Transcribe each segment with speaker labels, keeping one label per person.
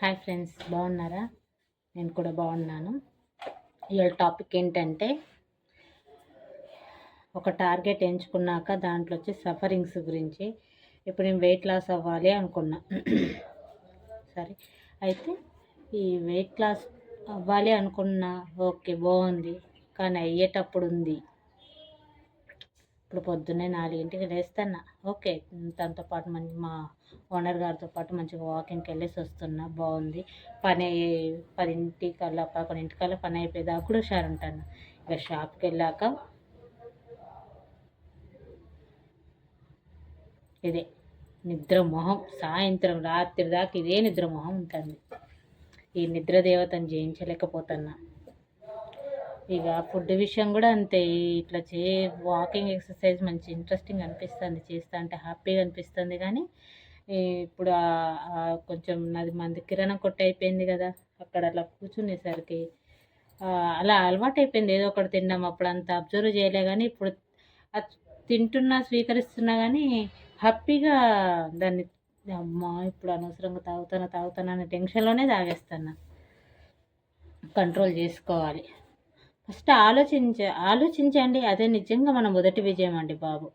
Speaker 1: Hi friends బాగున్నారా? నేను కూడా బాగున్నాను. ఇవాళ టాపిక్ ఏంటంటే ఒక టార్గెట్ ఎంచుకున్నాక దాంట్లో వచ్చి సఫరింగ్స్ గురించి. ఇప్పుడు నేను వెయిట్ లాస్ అవ్వాలి అనుకున్నా. సరే అయితే ఈ వెయిట్ లాస్ అవ్వాలి అనుకున్నా ఓకే బాగుంది. కానీ అయ్యేటప్పుడు ఉంది. ఇప్పుడు పొద్దున్నే నాలుగింటికి లేస్తాను ఓకే తనతో పాటు మంచి మా ఓనర్ గారితో పాటు మంచిగా వాకింగ్కి వెళ్ళేసి వస్తున్నా. బాగుంది పని అయ్యే పదింటికల్లా పదకొండింటికల్లా పని అయిపోయేదాకా కూడా హుషారు ఉంటాను ఇక షాప్కి వెళ్ళాక ఇదే నిద్ర మొహం సాయంత్రం రాత్రి దాకా ఇదే నిద్ర మొహం ఉంటుంది. ఈ నిద్ర దేవతను జయించలేకపోతున్నా. ఇక ఫుడ్ విషయం కూడా అంతే. ఇట్లా చే వాకింగ్ ఎక్సర్సైజ్ మంచి ఇంట్రెస్టింగ్ అనిపిస్తుంది. చేస్తా అంటే హ్యాపీగా అనిపిస్తుంది కానీ ఇప్పుడు కొంచెం నాది మంది కిరాణా కొట్టు అయిపోయింది కదా అక్కడ అలా కూర్చునేసరికి అలా అలవాటు అయిపోయింది ఏదో ఒకటి తిన్నాం అప్పుడు అంత అబ్జర్వ్ చేయలే కానీ ఇప్పుడు తింటున్నా స్వీకరిస్తున్నా కానీ హ్యాపీగా దాన్ని అమ్మా ఇప్పుడు అనవసరంగా తాగుతానా తాగుతానా అనే టెన్షన్లోనే తాగేస్తాను కంట్రోల్ చేసుకోవాలి. ఫస్ట్ ఆలోచించ ఆలోచించండి. అదే నిజంగా మన మొదటి విజయం అండి బాబు.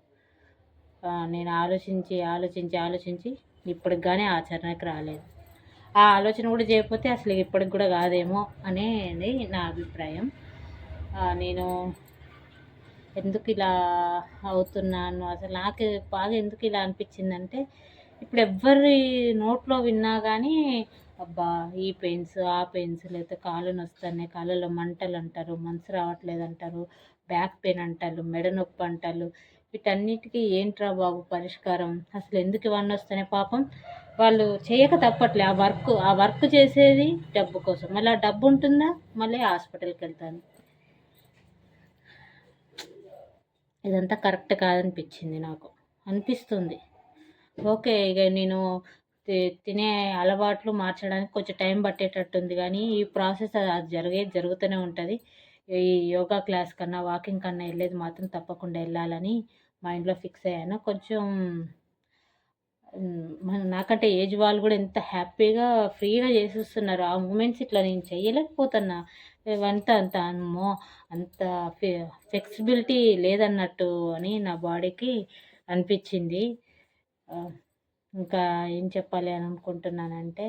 Speaker 1: నేను ఆలోచించి ఆలోచించి ఆలోచించి ఇప్పటికి కానీ ఆచరణకి రాలేదు. ఆ ఆలోచన కూడా చేయకపోతే అసలు ఇప్పటికి కూడా కాదేమో అనేది నా అభిప్రాయం. నేను ఎందుకు ఇలా అవుతున్నాను? అసలు నాకు బాగా ఎందుకు ఇలా అనిపించిందంటే ఇప్పుడు ఎవ్వరి నోట్లో విన్నా కానీ అబ్బా ఈ పెయిన్స్ ఆ పెయిన్స్ లేకపోతే కాళ్ళు నొస్తున్నాయి. కాళ్ళలో మంటలు అంటారు మనసు రావట్లేదు అంటారు బ్యాక్ పెయిన్ అంటారు మెడ నొప్పి అంటారు. వీటన్నిటికీ ఏంట్రా బాబు పరిష్కారం? అసలు ఎందుకు ఇవన్నీ వస్తున్నాయి పాపం? వాళ్ళు చేయక తప్పట్లే. ఆ వర్క్ ఆ వర్క్ చేసేది డబ్బు కోసం. మళ్ళీ ఆ డబ్బు ఉంటుందా? మళ్ళీ హాస్పిటల్కి వెళ్తాను. ఇదంతా కరెక్ట్ కాదనిపించింది నాకు. అనిపిస్తుంది. ఓకే ఇక నేను తినే అలవాట్లు మార్చడానికి కొంచెం టైం పట్టేటట్టుంది కానీ ఈ ప్రాసెస్ అది జరిగేది జరుగుతూనే ఉంటుంది. ఈ యోగా క్లాస్ కన్నా వాకింగ్ కన్నా వెళ్ళేది మాత్రం తప్పకుండా వెళ్ళాలని మైండ్లో ఫిక్స్ అయ్యాను. కొంచెం నాకంటే ఏజ్ వాళ్ళు కూడా ఎంత హ్యాపీగా ఫ్రీగా చేసేస్తున్నారు. ఆ మూమెంట్స్ ఇట్లా నేను చేయలేకపోతున్నా అంత అంత అమ్మో అంత ఫ్లెక్సిబిలిటీ లేదన్నట్టు అని నా బాడీకి అనిపించింది. ఇంకా ఏం చెప్పాలి అని అనుకుంటున్నానంటే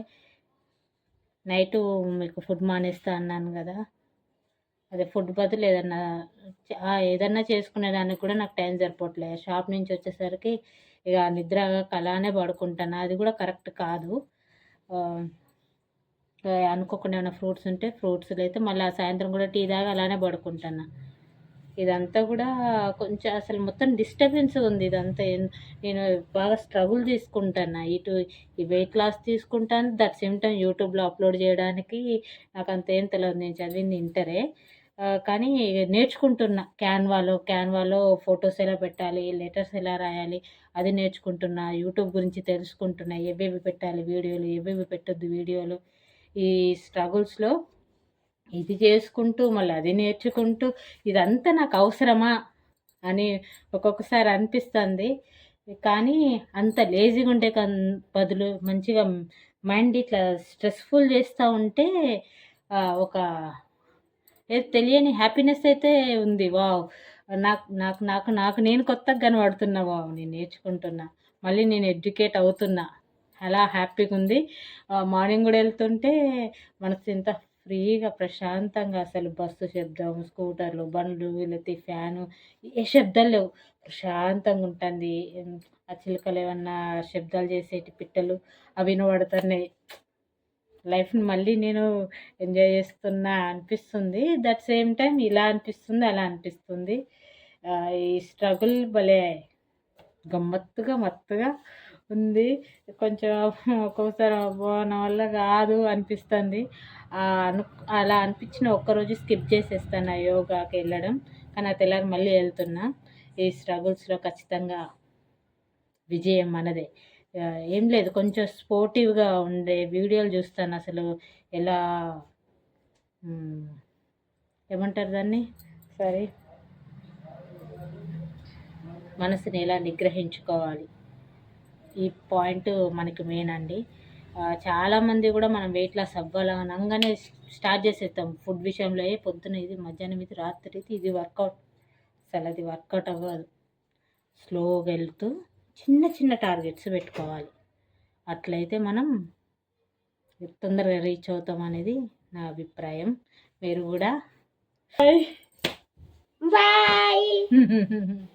Speaker 1: నైటు మీకు ఫుడ్ మానేస్తా అన్నాను కదా. అదే ఫుడ్ బదులు ఏదన్నా ఏదన్నా చేసుకునేదానికి కూడా నాకు టైం సరిపోవట్లేదు షాప్ నుంచి వచ్చేసరికి ఇక నిద్ర అలానే పడుకుంటాను. అది కూడా కరెక్ట్ కాదు. అనుకోకుండా ఏమైనా ఫ్రూట్స్ ఉంటే ఫ్రూట్స్లో అయితే మళ్ళీ సాయంత్రం కూడా టీ దాకా అలానే పడుకుంటాను. ఇదంతా కూడా కొంచెం అసలు మొత్తం డిస్టర్బెన్స్ ఉంది ఇదంతా. నేను బాగా స్ట్రగుల్ తీసుకుంటాను ఇటు ఈ వెయిట్ లాస్ తీసుకుంటాను. దట్ సేమ్ టైం యూట్యూబ్లో అప్లోడ్ చేయడానికి నాకు అంత ఏం తెలియదు నేను చదివింది ఇంటరే. కానీ నేర్చుకుంటున్నా. క్యాన్వాలో క్యాన్వాలో ఫొటోస్ ఎలా పెట్టాలి లెటర్స్ ఎలా రాయాలి అది నేర్చుకుంటున్నా. యూట్యూబ్ గురించి తెలుసుకుంటున్నా. ఏవేవి పెట్టాలి వీడియోలు ఏవేవి పెట్టొద్దు వీడియోలు. ఈ స్ట్రగుల్స్లో ఇది చేసుకుంటూ మళ్ళీ అది నేర్చుకుంటూ ఇదంతా నాకు అవసరమా అని ఒక్కొక్కసారి అనిపిస్తుంది. కానీ అంత లేజీగా ఉండే బదులు మంచిగా మైండ్ ఇట్లా స్ట్రెస్ఫుల్ చేస్తూ ఉంటే ఒక తెలియని హ్యాపీనెస్ అయితే ఉంది. వావ్! నాకు నాకు నాకు నాకు నేను కొత్తగా కనబడుతున్నా. వావ్! నేను నేర్చుకుంటున్నా. మళ్ళీ నేను ఎడ్యుకేట్ అవుతున్నా. అలా హ్యాపీగా ఉంది. మార్నింగ్ కూడా వెళ్తుంటే మనసు ఎంత ఫ్రీగా ప్రశాంతంగా అసలు బస్సు శబ్దం స్కూటర్లు బండ్లు లేకపోతే ఫ్యాను ఏ శబ్దాలు లేవు. ప్రశాంతంగా ఉంటుంది. ఆ చిలుకలు ఏమన్నా శబ్దాలు చేసేటి పిట్టలు అవి వినబడుతున్నాయి. లైఫ్ని మళ్ళీ నేను ఎంజాయ్ చేస్తున్నా అనిపిస్తుంది. దట్ సేమ్ టైం ఇలా అనిపిస్తుంది అలా అనిపిస్తుంది. ఈ స్ట్రగుల్ భలే. గమ్మత్తుగా మత్తుగా ఉంది కొంచెం ఒక్కొక్కసారి నా వల్ల కాదు అనిపిస్తుంది. అలా అనిపించిన ఒక్కరోజు స్కిప్ చేసేస్తాను ఆ యోగాకి వెళ్ళడం. కానీ ఆ తెల్లారి మళ్ళీ వెళ్తున్నా. ఈ స్ట్రగుల్స్లో ఖచ్చితంగా విజయం మనదే. ఏం లేదు కొంచెం స్పోర్టివ్గా ఉండే వీడియోలు చూస్తాను అసలు. ఎలా ఏమంటారు దాన్ని? సరే. మనసుని ఎలా నిగ్రహించుకోవాలి. ఈ పాయింట్ మనకి మెయిన్ అండి. చాలామంది కూడా మనం వెయిట్ లాస్ అవ్వాలనగానే స్టార్ట్ చేసేస్తాం. ఫుడ్ విషయంలో ఏ పొద్దున ఇది మధ్యాహ్నం ఇది రాత్రి ఇది ఇది వర్కౌట్ అసలు అది వర్కౌట్ అవ్వదు. స్లోగా వెళ్తూ చిన్న చిన్న టార్గెట్స్ పెట్టుకోవాలి. అట్లయితే మనం తొందరగా రీచ్ అవుతాం అనేది నా అభిప్రాయం. మీరు కూడా.
Speaker 2: బాయ్